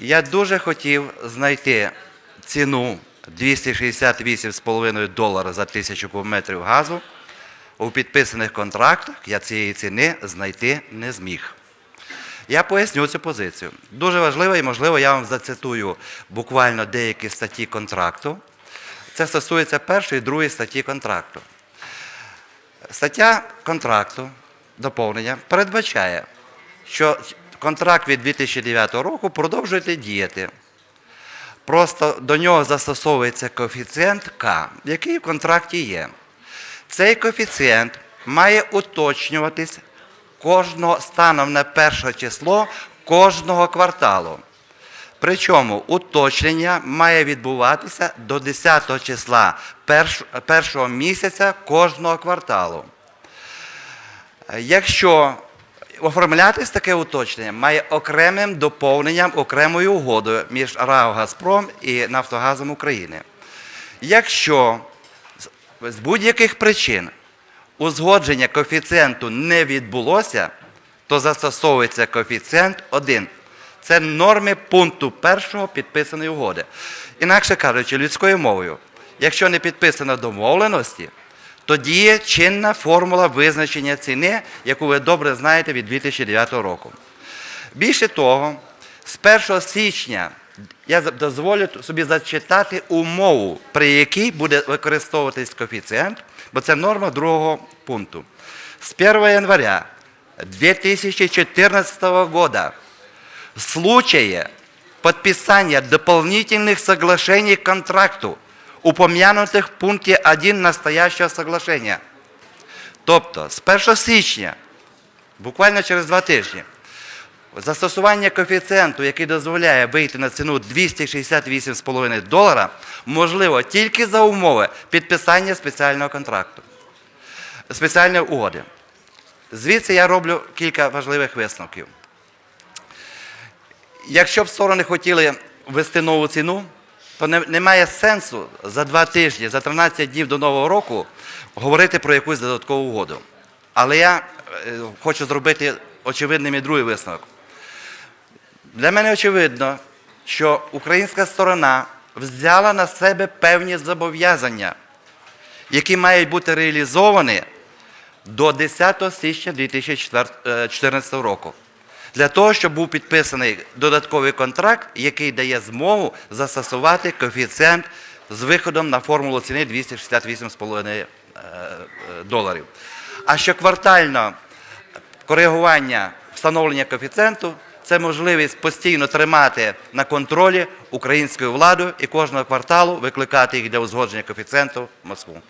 Я дуже хотів знайти ціну 268,5 долара за тисячу кубометрів газу. У підписаних контрактах я цієї ціни знайти не зміг. Я поясню цю позицію. Дуже важливо і, можливо, я вам зацитую буквально деякі статті контракту. Це стосується першої і другої статті контракту. Стаття контракту, доповнення, передбачає, що контракт від 2009 року продовжує діяти. Просто до нього застосовується коефіцієнт К, який в контракті є. Цей коефіцієнт має уточнюватись кожного станом на перше число кожного кварталу. Причому уточнення має відбуватися до 10 числа перш- першого місяця кожного кварталу. Якщо оформлятись таке уточнення, має окремим доповненням, окремою угодою між РАО Газпром і Нафтогазом України. Якщо з- будь-яких причин узгодження коефіцієнту не відбулося, то застосовується коефіцієнт 1. Це норми пункту першого підписаної угоди. Інакше кажучи, людською мовою, якщо не підписано домовленості, то діє чинна формула визначення ціни, яку ви добре знаєте від 2009 року. Більше того, з 1 січня я дозволю собі зачитати умову, при якій буде використовуватись коефіцієнт, бо це норма другого пункту. З 1 января 2014 года в случае подписания дополнительных соглашений контракту, упомянутых в пункте 1 настоящего соглашения. Тобто з 1 січня, буквально через два тижні, застосування коефіцієнту, який дозволяє вийти на ціну 268,5 долара, можливо тільки за умови підписання спеціального контракту, спеціальної угоди. Звідси я роблю кілька важливих висновків. Якщо б сторони хотіли ввести нову ціну, то немає сенсу за два тижні, за 13 днів до Нового року говорити про якусь додаткову угоду. Але я е, хочу зробити очевидним і другий висновок. Для мене очевидно, що українська сторона взяла на себе певні зобов'язання, які мають бути реалізовані до 10 січня 2014 року. Для того, щоб був підписаний додатковий контракт, який дає змогу застосувати коефіцієнт з виходом на формулу ціни 268,5 е, е, доларів. А що квартально коригування встановлення коефіцієнту це можливість постійно тримати на контролі українською владою і кожного кварталу викликати їх для узгодження коефіцієнту в Москву.